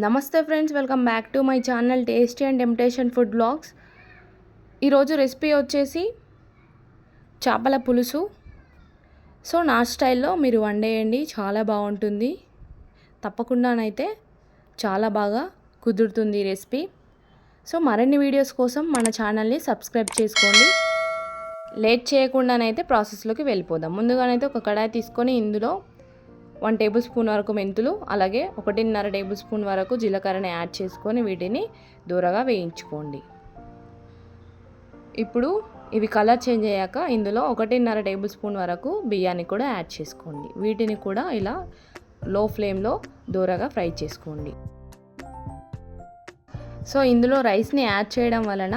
నమస్తే friends welcome back to my channel tasty and temptation food blogs. ఈరోజు recipe వచ్చేసి చేపల పులుసు. సో నా స్టైల్లో మీరు వండేయండి చాలా బాగుంటుంది. తప్పకుండానైతే చాలా బాగా కుదురుతుంది ఈ రెసిపీ. సో మరిన్ని వీడియోస్ కోసం మన ఛానల్ని సబ్స్క్రైబ్ చేసుకోండి. లేట్ చేయకుండానైతే ప్రాసెస్లోకి వెళ్ళిపోదాం. ముందుగానైతే ఒక కడాయి తీసుకొని ఇందులో వన్ టేబుల్ స్పూన్ వరకు మెంతులు అలాగే ఒకటిన్నర టేబుల్ స్పూన్ వరకు జీలకర్రని యాడ్ చేసుకొని వీటిని దూరగా వేయించుకోండి. ఇప్పుడు ఇవి కలర్ చేంజ్ అయ్యాక ఇందులో ఒకటిన్నర టేబుల్ స్పూన్ వరకు బియ్యాన్ని కూడా యాడ్ చేసుకోండి. వీటిని కూడా ఇలా లో ఫ్లేమ్లో దూరగా ఫ్రై చేసుకోండి. సో ఇందులో రైస్ని యాడ్ చేయడం వలన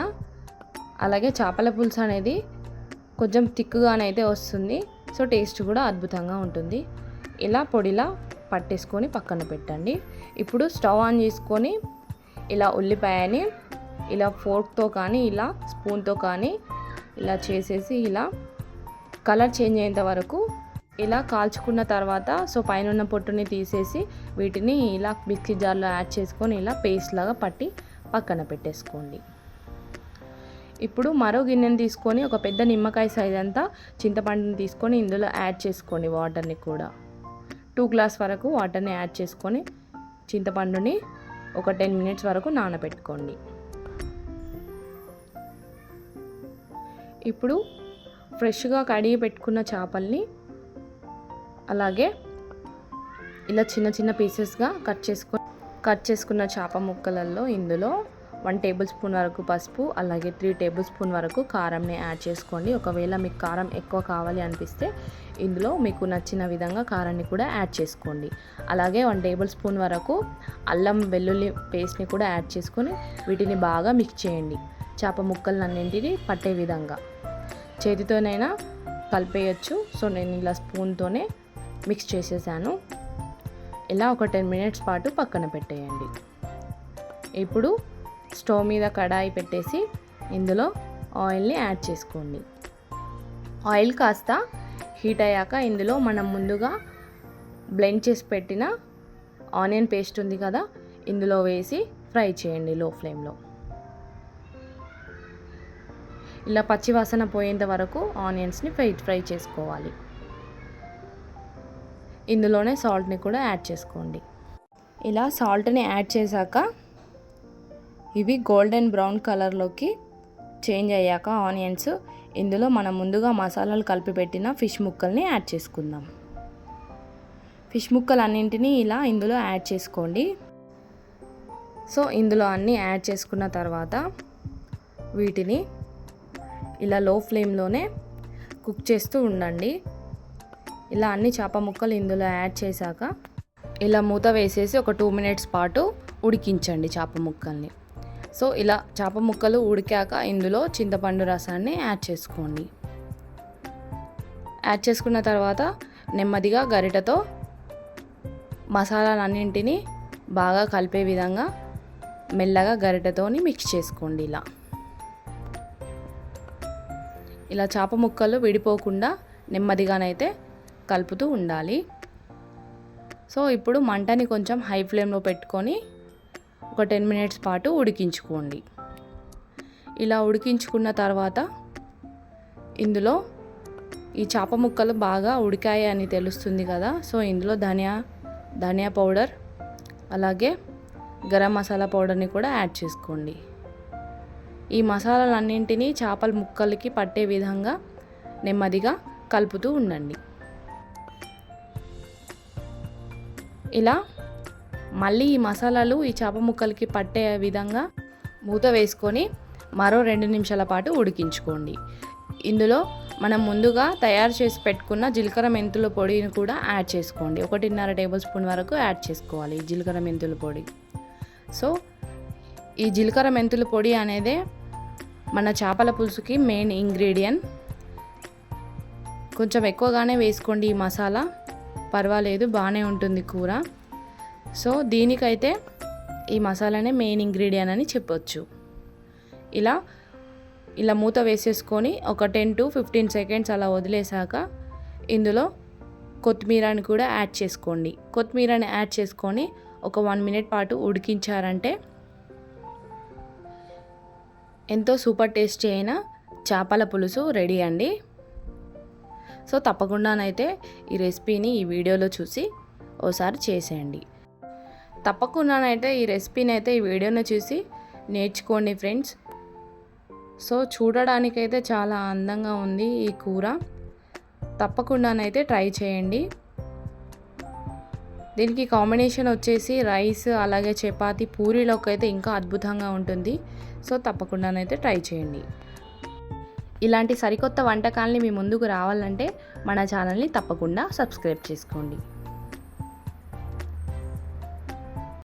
అలాగే చేపల పులుసు అనేది కొంచెం థిక్గానైతే వస్తుంది. సో టేస్ట్ కూడా అద్భుతంగా ఉంటుంది. ఇలా పొడిలా పట్టేసుకొని పక్కన పెట్టండి. ఇప్పుడు స్టవ్ ఆన్ చేసుకొని ఇలా ఉల్లిపాయని ఇలా ఫోర్క్తో కానీ ఇలా స్పూన్తో కానీ ఇలా చేసేసి ఇలా కలర్ చేంజ్ అయ్యేంత వరకు ఇలా కాల్చుకున్న తర్వాత సో పైన ఉన్న పొట్టుని తీసేసి వీటిని ఇలా మిక్సీ జార్లో యాడ్ చేసుకొని ఇలా పేస్ట్ లాగా పట్టి పక్కన పెట్టేసుకోండి. ఇప్పుడు మరో గిన్నెని తీసుకొని ఒక పెద్ద నిమ్మకాయ సైజ్ అంతా చింతపండుని తీసుకొని ఇందులో యాడ్ చేసుకోండి వాటర్ని కూడా. టూ గ్లాస్ వరకు వాటర్ని యాడ్ చేసుకొని చింతపండుని ఒక టెన్ మినిట్స్ వరకు నానబెట్టుకోండి. ఇప్పుడు ఫ్రెష్గా కడిగి పెట్టుకున్న చేపల్ని అలాగే ఇలా చిన్న చిన్న పీసెస్గా కట్ చేసుకొని కట్ చేసుకున్న చేప ముక్కలలో ఇందులో వన్ టేబుల్ స్పూన్ వరకు పసుపు అలాగే త్రీ టేబుల్ స్పూన్ వరకు కారంని యాడ్ చేసుకోండి. ఒకవేళ మీకు కారం ఎక్కువ కావాలి అనిపిస్తే ఇందులో మీకు నచ్చిన విధంగా కారాన్ని కూడా యాడ్ చేసుకోండి. అలాగే వన్ టేబుల్ స్పూన్ వరకు అల్లం వెల్లుల్లి పేస్ట్ని కూడా యాడ్ చేసుకొని వీటిని బాగా మిక్స్ చేయండి. చేప ముక్కలన్నింటినీ పట్టే విధంగా. చేతితోనైనా కలిపేయచ్చు. సో నేను ఇలా స్పూన్తోనే మిక్స్ చేసేసాను. ఇలా ఒక టెన్ మినిట్స్ పాటు పక్కన పెట్టేయండి. ఇప్పుడు స్టవ్ మీద కడాయి పెట్టేసి ఇందులో ఆయిల్ని యాడ్ చేసుకోండి. ఆయిల్ కాస్త హీట్ అయ్యాక ఇందులో మనం ముందుగా బ్లెండ్ చేసి పెట్టిన ఆనియన్ పేస్ట్ ఉంది కదా ఇందులో వేసి ఫ్రై చేయండి లో ఫ్లేమ్లో. ఇలా పచ్చివాసన పోయేంత వరకు ఆనియన్స్ని ఫ్రై ఫ్రై చేసుకోవాలి. ఇందులోనే సాల్ట్ని కూడా యాడ్ చేసుకోండి. ఇలా సాల్ట్ని యాడ్ చేశాక ఇవి గోల్డెన్ బ్రౌన్ కలర్లోకి చేంజ్ అయ్యాక ఆనియన్స్. ఇందులో మనం ముందుగా మసాలాలు కలిపి పెట్టిన ఫిష్ ముక్కల్ని యాడ్ చేసుకుందాం. ఫిష్ ముక్కలు అన్నింటినీ ఇలా ఇందులో యాడ్ చేసుకోండి. సో ఇందులో అన్నీ యాడ్ చేసుకున్న తర్వాత వీటిని ఇలా లో ఫ్లేమ్లోనే కుక్ చేస్తూ ఉండండి. ఇలా అన్ని చేప ముక్కలు ఇందులో యాడ్ చేశాక ఇలా మూత వేసేసి ఒక టూ మినిట్స్ పాటు ఉడికించండి చేప ముక్కల్ని. సో ఇలా చేప ముక్కలు ఉడికాక ఇందులో చింతపండు రసాన్ని యాడ్ చేసుకోండి. యాడ్ చేసుకున్న తర్వాత నెమ్మదిగా గరిటతో మసాలాలన్నింటినీ బాగా కలిపే విధంగా మెల్లగా గరిటతోని మిక్స్ చేసుకోండి ఇలా. ఇలా చేప ముక్కలు విడిపోకుండా నెమ్మదిగానైతే కలుపుతూ ఉండాలి. సో ఇప్పుడు మంటని కొంచెం హై ఫ్లేమ్లో పెట్టుకొని ఒక టెన్ మినిట్స్ పాటు ఉడికించుకోండి. ఇలా ఉడికించుకున్న తర్వాత ఇందులో ఈ చేప ముక్కలు బాగా ఉడికాయి అని తెలుస్తుంది కదా సో ఇందులో ధనియా ధనియా పౌడర్ అలాగే గరం మసాలా పౌడర్ని కూడా యాడ్ చేసుకోండి. ఈ మసాలాలన్నింటినీ చేపల ముక్కలకి పట్టే విధంగా నెమ్మదిగా కలుపుతూ ఉండండి. ఇలా మళ్ళీ ఈ మసాలాలు ఈ చేప ముక్కలకి పట్టే విధంగా మూత వేసుకొని మరో రెండు నిమిషాల పాటు ఉడికించుకోండి. ఇందులో మనం ముందుగా తయారు చేసి పెట్టుకున్న జీలకర్ర మెంతుల పొడిని కూడా యాడ్ చేసుకోండి. ఒకటిన్నర టేబుల్ స్పూన్ వరకు యాడ్ చేసుకోవాలి జీలకర్ర మెంతుల పొడి. సో ఈ జీలకర్ర మెంతుల పొడి అనేదే మన చేపల పులుసుకి మెయిన్ ఇంగ్రీడియంట్. కొంచెం ఎక్కువగానే వేసుకోండి ఈ మసాలా. పర్వాలేదు బాగానే ఉంటుంది కూర. సో దీనికైతే ఈ మసాలానే మెయిన్ ఇంగ్రీడియంట్ అని చెప్పొచ్చు. ఇలా ఇలా మూత వేసేసుకొని ఒక టెన్ టు ఫిఫ్టీన్ సెకండ్స్ అలా వదిలేసాక ఇందులో కొత్తిమీరని కూడా యాడ్ చేసుకోండి. కొత్తిమీరని యాడ్ చేసుకొని ఒక వన్ మినిట్ పాటు ఉడికించారంటే ఎంతో సూపర్ టేస్టీ అయిన చేపల పులుసు రెడీ అండి. సో తప్పకుండానైతే ఈ రెసిపీని ఈ వీడియోలో చూసి ఓసారి చేసేయండి. తప్పకుండానైతే ఈ రెసిపీని అయితే ఈ వీడియోని చూసి నేర్చుకోండి ఫ్రెండ్స్. సో చూడడానికైతే చాలా అందంగా ఉంది ఈ కూర. తప్పకుండానైతే ట్రై చేయండి. దీనికి కాంబినేషన్ వచ్చేసి రైస్ అలాగే చపాతి పూరీలోకి అయితే ఇంకా అద్భుతంగా ఉంటుంది. సో తప్పకుండానైతే ట్రై చేయండి. ఇలాంటి సరికొత్త వంటకాలని మీ ముందుకు రావాలంటే మన ఛానల్ని తప్పకుండా సబ్స్క్రైబ్ చేసుకోండి.